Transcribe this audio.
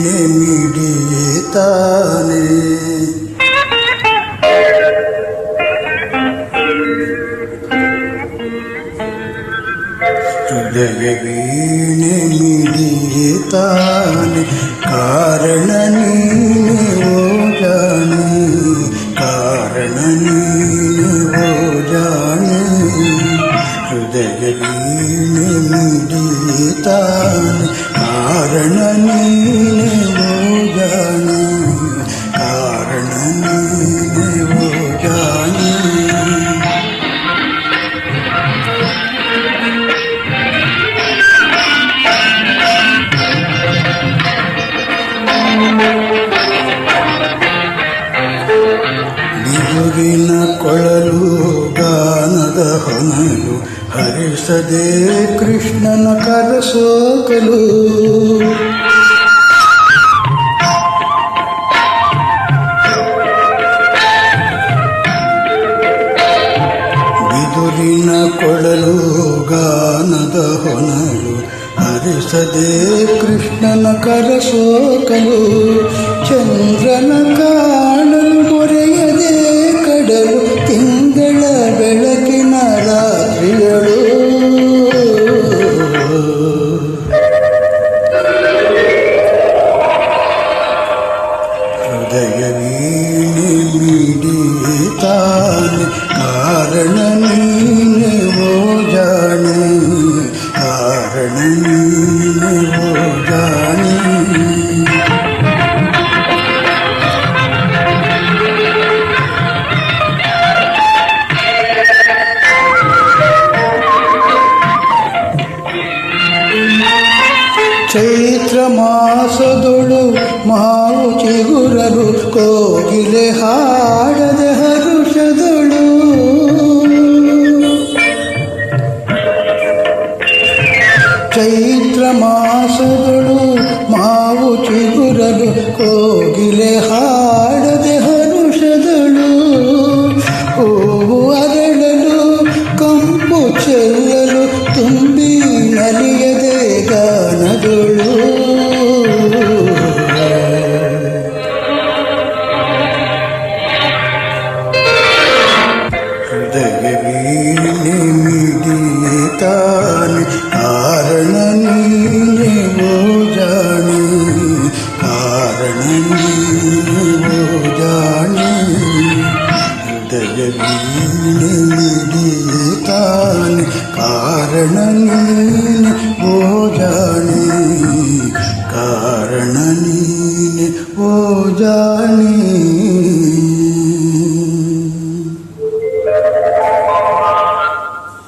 ഹൃദയവീണമിടിയേ താനേ. ಮಿಡಿತಾನೆ ಹೃದಯ ವೀಣೆ ಮಿಡಿತಾನೆ ಕಾರಣ ನೀನೆ ಓ ಜಾಣೆ ಕಾರಣ ನೀನೆ ಓ ಜಾಣೆ ಹೃದಯ ವೀಣೆ ಮಿಡಿತಾನೆ ಕಾರಣ ನೀನೆ ಬಿಗುವಿನ ಕೊಳಲು ಗಾನದ ಹೊನಲು ಹರಿಸದೆ ಕೃಷ್ಣನ ಕರಸೋಕಲು ಬಿದುರಿನ ಕೊಳಲು ಗಾನದ ಹೊನಲು ಹರಿಸದೆ ಕೃಷ್ಣನ ಕರಸೋಕಲು ಚಂದ್ರನ ಕಾಣಲು ಚೈತ್ರ ಮಾಸದೊಳು ಮಾವು ಚಿಗುರರು ಕೋಗಿಲೆ ಹಾಡದೆ ಹರುಷದಳು ಚೈತ್ರ ಮಾಸದೊಳು ಮಾವು ಚಿಗುರಲು ಕೋಗಿಲೆ ಹಾಡದೆ പദവീനെ മിടിയതാൻ കാരണ നീനെ ഓജാണി കാരണ ഓജാണി പദവീനെ മിടിയതാൻ കാരണ നീ